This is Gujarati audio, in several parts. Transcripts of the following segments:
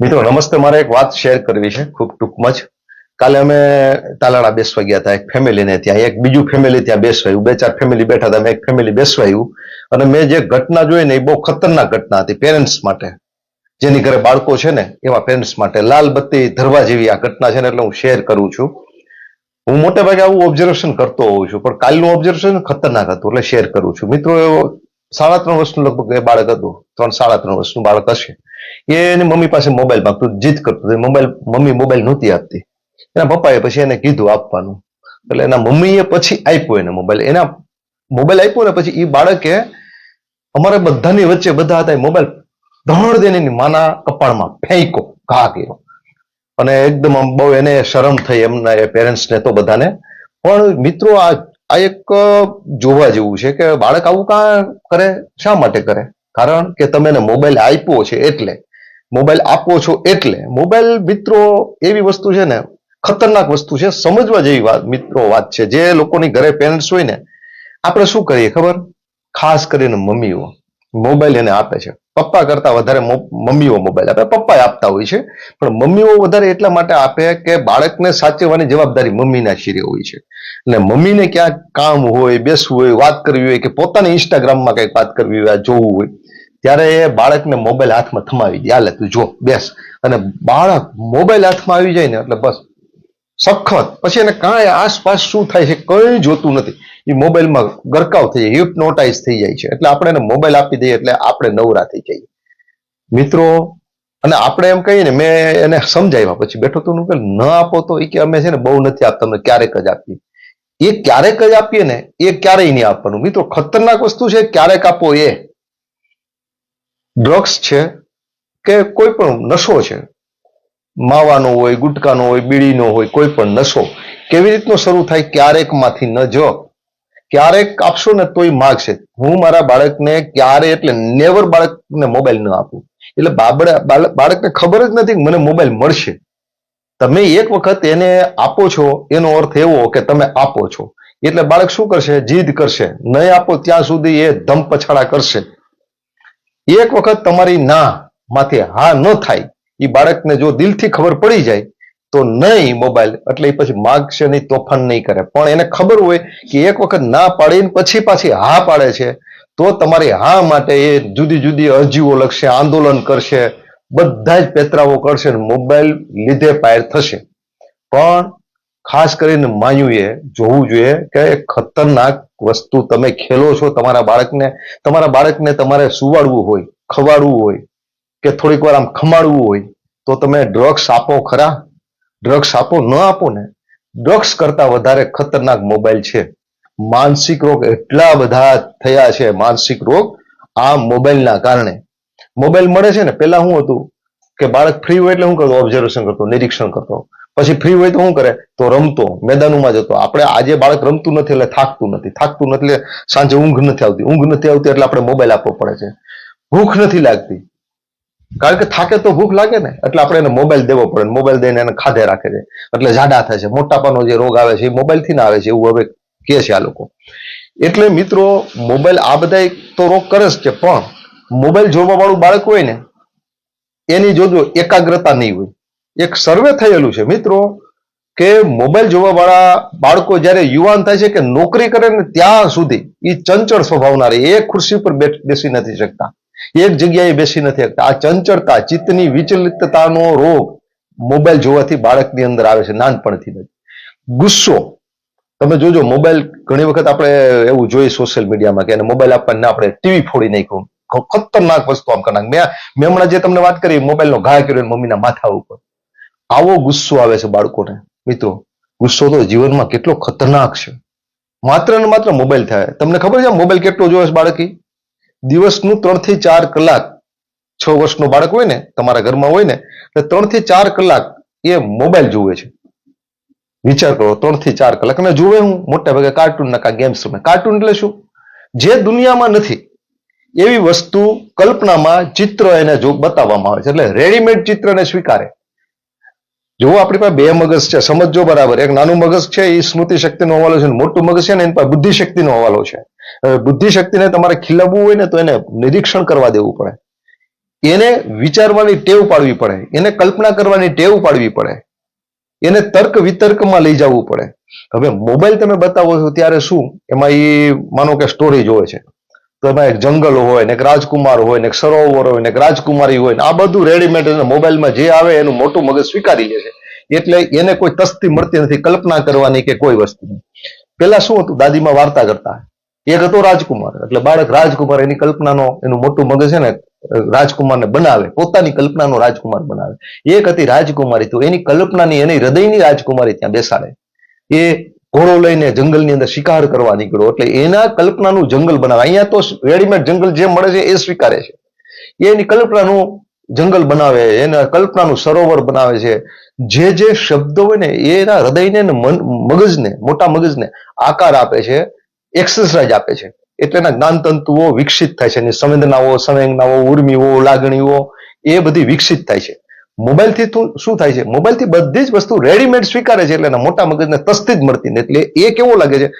મિત્રો, નમસ્તે, મારે એક વાત શેર કરવી છે, ખૂબ ટૂંકમાં જ. કાલે અમે તાલાળા બેસવા ગયા હતા, એક ફેમિલીને ત્યાં, એક બીજું ફેમિલી ત્યાં બેસવાયું. બે ચાર ફેમિલી બેઠા હતા એક ફેમિલી બેસવાયું. અને મેં જે ઘટના જોઈ ને એ બહુ ખતરનાક ઘટના હતી પેરેન્ટ્સ માટે. જેની ઘરે બાળકો છે ને, એવા પેરેન્ટ્સ માટે. લાલ બત્તી ધરવા જેવી આ ઘટના છે ને, એટલે હું શેર કરું છું. હું મોટે ભાગે આવું ઓબ્ઝર્વેશન કરતો હોઉં છું, પણ કાલનું ઓબ્ઝર્વેશન ખતરનાક હતું, એટલે શેર કરું છું. મિત્રો સાડા ત્રણ વર્ષનું લગભગ એ બાળક હતું. ત્રણ સાડા ત્રણ વર્ષનું બાળક હશે. એની મમ્મી પાસે મોબાઈલ માંગતું જીદ કરતું. મોબાઈલ મમ્મી મોબાઈલ નહોતી આપતી. એના પપ્પાએ પછી એને કીધું આપવાનું. એટલે એના મમ્મીએ પછી આપ્યો એને મોબાઈલ એના મોબાઈલ આપ્યો ને પછી એ બાળકે અમારે બધાની વચ્ચે બધા હતા એ મોબાઈલ ધડ દેને માના કપાળમાં ફેંકો ઘા કર્યો. અને એકદમ બહુ એને શરમ થઈ એમના એ પેરેન્ટ્સને તો બધાને. પણ મિત્રો, આ આ એક જોવા જેવું છે કે બાળક આવું કાં કરે? શા માટે કરે? કારણ કે તમે એને મોબાઈલ આપ્યો છે એટલે. મોબાઈલ આપો છો એટલે. મોબાઈલ મિત્રો એવી વસ્તુ છે ને, ખતરનાક વસ્તુ છે. સમજવા જેવી વાત, મિત્રો, વાત છે. જે લોકોની ઘરે પેરેન્ટ્સ હોય ને, આપણે શું કરીએ ખબર? ખાસ કરીને મમ્મીઓ. મોબાઈલ એને આપે છે. પપ્પા કરતા વધારે મમ્મીઓ મોબાઈલ આપે. પપ્પા આપતા હોય છે, પણ મમ્મીઓ વધારે એટલા માટે આપે કે બાળકને સાચવવાની જવાબદારી મમ્મીના શિરે હોય છે. એટલે મમ્મીને ક્યાંક કામ હોય, બેસવું હોય, વાત કરવી હોય કે પોતાની ઇન્સ્ટાગ્રામમાં કંઈક વાત કરવી હોય જોવું હોય, ત્યારે એ બાળકને મોબાઈલ હાથમાં થમાવી દે. હાલે તું જો, બેસ. અને બાળક મોબાઈલ હાથમાં આવી જાય ને, એટલે બસ સખત. પછી એને કાંઈ આસપાસ શું થાય છે કંઈ જોતું નથી. એ મોબાઈલમાં ગરકાવ થઈ જાય હિપ્નોટાઇઝ થઈ જાય છે. એટલે આપણે એને મોબાઈલ આપી દઈએ એટલે આપણે નવરા થઈ જઈએ. મિત્રો, અને આપણે એમ કહીએ ને, મેં એને સમજાવ્યા પછી, બેઠો તો કે ન આપો તો એ કે અમે છે ને બહુ નથી આપતા, અમે ક્યારેક જ આપીએ. એ ક્યારેક જ આપીએ ને, એ ક્યારેય નહીં આપવાનું. મિત્રો, ખતરનાક વસ્તુ છે, ક્યારેક આપો એ. ડ્રગ્સ છે, કે કોઈ પણ નશો છે માવાનો હોય, ગુટકાનો હોય, બીડીનો હોય, કોઈ પણ નશો કેવી રીતનો શરૂ થાય ક્યારેકમાંથી ન જો? ક્યારેક આપશો ને તોય માગશે. હું મારા બાળકને ક્યારે એટલે નેવર બાળકને મોબાઈલ ન આપું. એટલે બાબડા, બાળ- બાળકને ખબર જ નથી મને મોબાઈલ મળશે. તમે એક વખત એને આપો છો, એનો અર્થ એવો કે તમે આપો છો. એટલે બાળક શું કરશે? જીદ કરશે. નહીં આપો ત્યાં સુધી એ ધમ પછાડા કરશે. એક વખત તમારી ના માથે હા ન થાય. એ બાળકને જો દિલથી ખબર પડી જાય, તો નહીં મોબાઈલ. એટલે એ પછી માગશે નહીં, તોફાન નહીં કરે. પણ એને ખબર હોય કે એક વખત ના પાડીને પછી પાછી હા પાડે છે, તો તમારી હા માટે એ જુદી જુદી અરજીઓ લખશે, આંદોલન કરશે, બધા જ પેતરાઓ કરશે મોબાઈલ લીધે પાયર થશે. પણ ખાસ કરીને માયુએ જોવું જોઈએ કે ખતરનાક વસ્તુ તમે ખેલો છો, તમારા બાળકને તમારા બાળકને તમારે સુવાડવું હોય, ખવાડવું હોય કે થોડીક વાર આમ ખમાડવું હોય, તો તમે ડ્રગ્સ આપો ખરા? ડ્રગ્સ આપો, ન આપો ને? ડ્રગ્સ કરતા વધારે ખતરનાક મોબાઈલ છે. માનસિક રોગ એટલા બધા થયા છે, માનસિક રોગ આ મોબાઈલના કારણે. મોબાઈલ મળે છે ને? પેલા શું હતું કે બાળક ફ્રી હોય એટલે શું કરતો? ઓબ્ઝર્વેશન કરતો, નિરીક્ષણ કરતો. પછી ફ્રી હોય તો શું કરે? તો રમતો. મેદાનોમાં જતો. આપણે આજે બાળક રમતું નથી એટલે થાકતું નથી. થાકતું નથી એટલે સાંજે ઊંઘ નથી આવતી. ઊંઘ નથી આવતી એટલે આપણે મોબાઈલ આપવો પડે છે. ભૂખ નથી લાગતી. કારણ કે થાકે તો ભૂખ લાગે ને, એટલે આપણે એને મોબાઈલ દેવો પડે મોબાઈલ દઈને એને ખાધે રાખે છે. એટલે જાડા થાય છે, મોટાપાનો જે રોગ આવે છે એ મોબાઈલથી ના આવે છે, એવું હવે કહે છે આ લોકો. એટલે મિત્રો, મોબાઈલ આ બધા તો રોગ કરે જ છે, પણ મોબાઈલ જોવા વાળું બાળક હોય ને, એની જોજો એકાગ્રતા નહીં હોય. એક સર્વે થયેલું છે મિત્રો, કે મોબાઈલ જોવા વાળા બાળકો જ્યારે યુવાન થાય છે કે નોકરી કરે ને ત્યાં સુધી એ ચંચળ સ્વભાવના રહે, એ ખુરશી બેઠ- બેસી નથી શકતા. એક જગ્યાએ બેસી નથી શકતા. આ ચંચળતા, ચિત્તની વિચલિતતાનો રોગ મોબાઈલ જોવાથી બાળકની અંદર આવે છે, નાનપણથી જ. ગુસ્સો. તમે જોજો, મોબાઈલ ઘણી વખત આપણે એવું જોઈએ સોશિયલ મીડિયામાં કે એને મોબાઈલ આપવાને આપણે ટીવી ફોડી નાખ્યું. ખતરનાક વસ્તુ આમ કરી મેં મેં હમણાં જે તમને વાત કરી, મોબાઈલનો ઘા કર્યો મમ્મીના માથા ઉપર. આવો ગુસ્સો આવે છે બાળકોને. મિત્રો, ગુસ્સો તો જીવનમાં કેટલો ખતરનાક છે. માત્ર ને માત્ર મોબાઈલ થાય. તમને ખબર છે મોબાઈલ કેટલો જોવે છે બાળકી? દિવસનું ત્રણથી ચાર કલાક છ વર્ષનું બાળક હોય ને, તમારા ઘરમાં હોય ને, એટલે ત્રણથી ચાર કલાક એ મોબાઈલ જુએ છે. વિચાર કરો ત્રણથી ચાર કલાક. અને જુએ હું, મોટા ભાગે કાર્ટૂન ના ગેમ્સ રમે. કાર્ટૂન એટલે શું? જે દુનિયામાં નથી, એવી વસ્તુ કલ્પનામાં ચિત્ર એને જો બતાવવામાં આવે છે. એટલે રેડીમેડ ચિત્રને સ્વીકારે. જો આપણી પાસે બે મગજ છે. સમજો બરાબર. એક નાનું મગજ છે, એ સ્મૃતિ શક્તિનો હવાલો છે મોટું મગજ છે ને એની પાસે બુદ્ધિ શક્તિનો હવાલો છે. બુદ્ધિ શક્તિને તમારે ખીલવવું હોય ને તો એને નિરીક્ષણ કરવા દેવું પડે. એને વિચારવાની ટેવ પાડવી પડે. એને કલ્પના કરવાની ટેવ પાડવી પડે. એને તર્ક વિતર્કમાં લઈ જવું પડે. હવે મોબાઈલ તમે બતાવો છો ત્યારે શું? એમાં એ માનો કે સ્ટોરી જોવે છે. તો એમાં એક જંગલ હોય ને એક રાજકુમાર હોય ને એક સરોવર હોય ને એક રાજકુમારી હોય ને આ બધું રેડીમેડ મોબાઈલમાં જે આવે એનું મોટું મગજ સ્વીકારી લે છે. એટલે એને કોઈ તસ્તી મળતી નથી કલ્પના કરવાની કે કોઈ વસ્તુની પેલા શું હતું? દાદીમાં વાર્તા કરતા. એક હતો રાજકુમાર, એટલે બાળક રાજકુમાર, એની કલ્પનાનો એનું મોટું મગજ છે ને, રાજકુમારને બનાવે, પોતાની કલ્પનાનો રાજકુમાર બનાવે. એક હતી રાજકુમારી, તો એની કલ્પનાની, એની હૃદયની રાજકુમારી ત્યાં બેસાડે. એ ઘોડો લઈને જંગલની અંદર શિકાર કરવા નીકળ્યો, એટલે એના કલ્પનાનું જંગલ બનાવે. અહીંયા તો રેડીમેડ જંગલ જે મળે છે, એ સ્વીકારે છે. એની કલ્પનાનું જંગલ બનાવે, એના કલ્પનાનું સરોવર બનાવે છે. જે જે શબ્દો હોય ને, એના હૃદયને મગજને, મોટા મગજને આકાર આપે છે. એક્સરસાઇઝ આપે છે. એટલે એના જ્ઞાનતંતુઓ વિકસિત થાય છે. એની સંવેદનાઓ સંવેદનાઓ ઉર્મિઓ, લાગણીઓ એ બધી વિકસિત થાય છે. મોબાઈલથી શું થાય છે? મોબાઈલથી બધી જ વસ્તુ રેડીમેડ સ્વીકારે છે એટલે એના મોટા મગજને તસ્તી જ મળતી નથી. એટલે એ કેવો લાગે છે?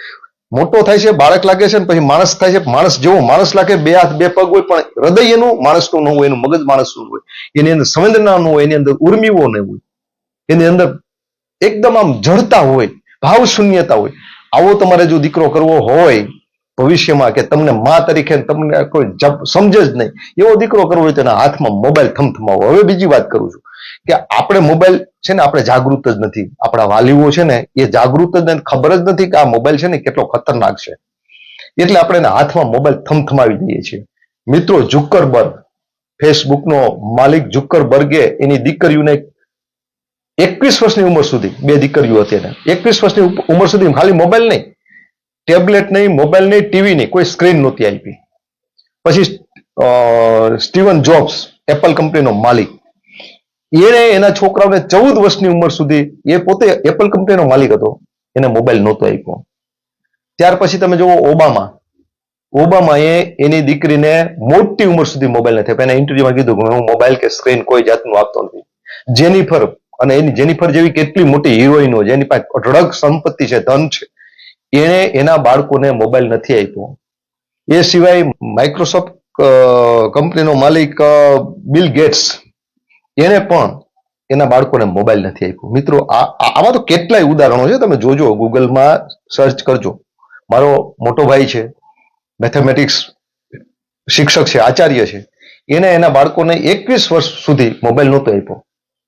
મોટો થાય છે, બાળક લાગે છે પછી માણસ થાય છે. માણસ જેવો માણસ લાગે, બે હાથ, બે પગ હોય, પણ હૃદય એનું માણસનું ન હોય, એનું મગજ માણસનું હોય. એની અંદર સંવેદના ન હોય, એની અંદર ઉર્મિઓ ન હોય. એની અંદર એકદમ આમ જડતા હોય, ભાવ શૂન્યતા હોય. આવો તમારે જો દીકરો કરવો હોય ભવિષ્યમાં કે તમને મા તરીકે તમને કોઈ જપ સમજે જ નહીં, એવો દીકરો કરવો હોય તેના હાથમાં મોબાઈલ થમથમાવો. હવે બીજી વાત કરું છું કે આપણે મોબાઈલ છે ને આપણે જાગૃત જ નથી. આપણા વાલીઓ છે ને એ જાગૃત જ ખબર જ નથી કે આ મોબાઈલ છે ને કેટલો ખતરનાક છે. એટલે આપણે એના હાથમાં મોબાઈલ થમથમાવી દઈએ છીએ. મિત્રો ઝુક્કરબર્ગ ફેસબુકનો માલિક ઝુક્કરબર્ગે એની દીકરીઓને એકવીસ વર્ષની ઉંમર સુધી બે દીકરીઓ હતી એને. એકવીસ વર્ષની ઉંમર સુધી ખાલી મોબાઈલ નહીં ટેબ્લેટ નહીં મોબાઈલ નહીં ટીવી નહીં, કોઈ સ્ક્રીન નહોતી આપી. પછી સ્ટીવન જોબ્સ એપલ કંપનીનો માલિક. એણે એના છોકરાઓને ચૌદ વર્ષની ઉંમર સુધી એ પોતે એપલ કંપનીનો માલિક હતો. એને મોબાઈલ નહોતો આપ્યો. ત્યાર પછી તમે જુઓ ઓબામા. ઓબામાએ એની દીકરીને મોટી ઉંમર સુધી મોબાઈલ નથી એના ઇન્ટરવ્યુમાં કીધું કે હું મોબાઈલ કે સ્ક્રીન કોઈ જાતનું આપતો નથી. જેનિફર અને એની જેનિફર જેવી કેટલી મોટી હિરોઈનો જેની પાસે અઢળક સંપત્તિ છે, ધન છે, એણે એના બાળકોને મોબાઈલ નથી આપ્યો. એ સિવાય માઇક્રોસોફ્ટ કંપનીનો માલિક બિલ ગેટ્સ એને પણ એના બાળકોને મોબાઈલ નથી આપ્યો. મિત્રો, આ આવા તો કેટલાય ઉદાહરણો છે, તમે જોજો, ગૂગલમાં સર્ચ કરજો. મારો મોટો ભાઈ છે મેથેમેટિક્સ શિક્ષક છે, આચાર્ય છે એને એના બાળકોને એકવીસ વર્ષ સુધી મોબાઈલ નહોતો આપ્યો.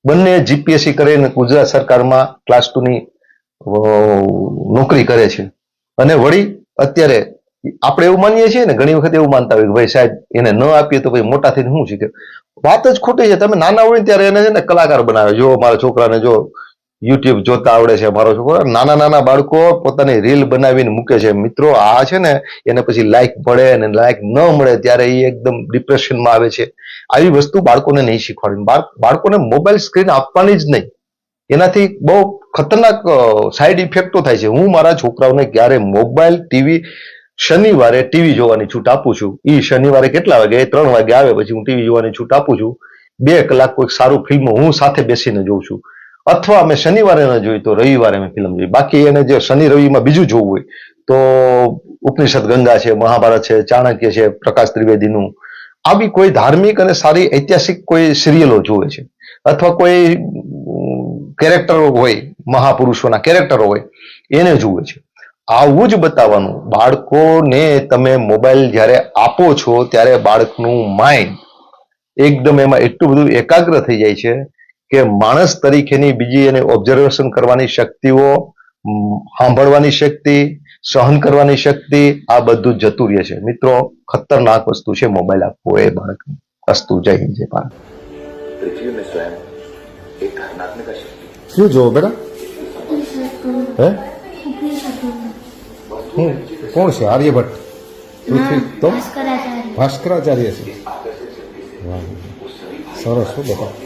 બંને જીપીએસસી કરીને ગુજરાત સરકારમાં ક્લાસ ટુની નોકરી કરે છે. અને વળી અત્યારે આપણે એવું માનીએ છીએ ને, ઘણી વખત એવું માનતા હોય કે ભાઈ સાહેબ એને ન આપીએ તો ભાઈ મોટા થઈને શું શીખે? વાત જ ખોટી છે. તમે નાના હોય ત્યારે એને છે ને કલાકાર બનાવે. જો મારા છોકરાને જો યુટ્યુબ જોતા આવડે છે, મારો છોકરો. નાના નાના બાળકો પોતાની રીલ બનાવીને મૂકે છે. મિત્રો, આ છે ને, એને પછી લાઈક મળે અને લાઈક ન મળે ત્યારે એ એકદમ ડિપ્રેશનમાં આવે છે. આવી વસ્તુ બાળકોને નહીં શીખવાડવી. બાળ- બાળકોને મોબાઈલ સ્ક્રીન આપવાની જ નહીં. એનાથી બહુ ખતરનાક સાઈડ ઇફેક્ટો થાય છે. હું મારા છોકરાઓને ક્યારે મોબાઈલ ટીવી શનિવારે ટીવી જોવાની છૂટ આપું છું. એ શનિવારે કેટલા વાગે? ત્રણ વાગે આવે પછી હું ટીવી જોવાની છૂટ આપું છું. બે કલાક કોઈક સારું ફિલ્મ હું સાથે બેસીને જોઉં છું. અથવા અમે શનિવારે ન જોઈ તો રવિવારે અમે ફિલ્મ જોઈ. બાકી એને જે શનિ, રવિમાં બીજું જોવું હોય તો ઉપનિષદ ગંગા છે, મહાભારત છે, ચાણક્ય છે, પ્રકાશ ત્રિવેદીનું આવી કોઈ ધાર્મિક અને સારી ઐતિહાસિક કોઈ સિરિયલો જુએ છે. અથવા કોઈ કેરેક્ટરો હોય, મહાપુરુષોના કેરેક્ટરો હોય, એને જુએ છે. આવું જ બતાવવાનું. બાળકોને તમે મોબાઈલ જ્યારે આપો છો, ત્યારે બાળકનું માઇન્ડ એકદમ એમાં એટલું બધું એકાગ્ર થઈ જાય છે કે માણસ તરીકેની બીજી એને ઓબ્ઝર્વેશન કરવાની શક્તિઓ સાંભળવાની શક્તિ, સહન કરવાની શક્તિ, આ બધું જતું રહે છે. મિત્રો ખતરનાક વસ્તુ છે મોબાઈલ આપવો એ બાળકને અસ્તુ જય હિન્દ જય ભારત પૃથ્વી મેં સ્વયં એક ધર્માત્મક શક્તિ શું જોવો બેટા હે હું કોણ છે આર્યભટ્ટ પૃથ્વી તો ભાસ્કરાચાર્ય છે સરસ શું બતાવો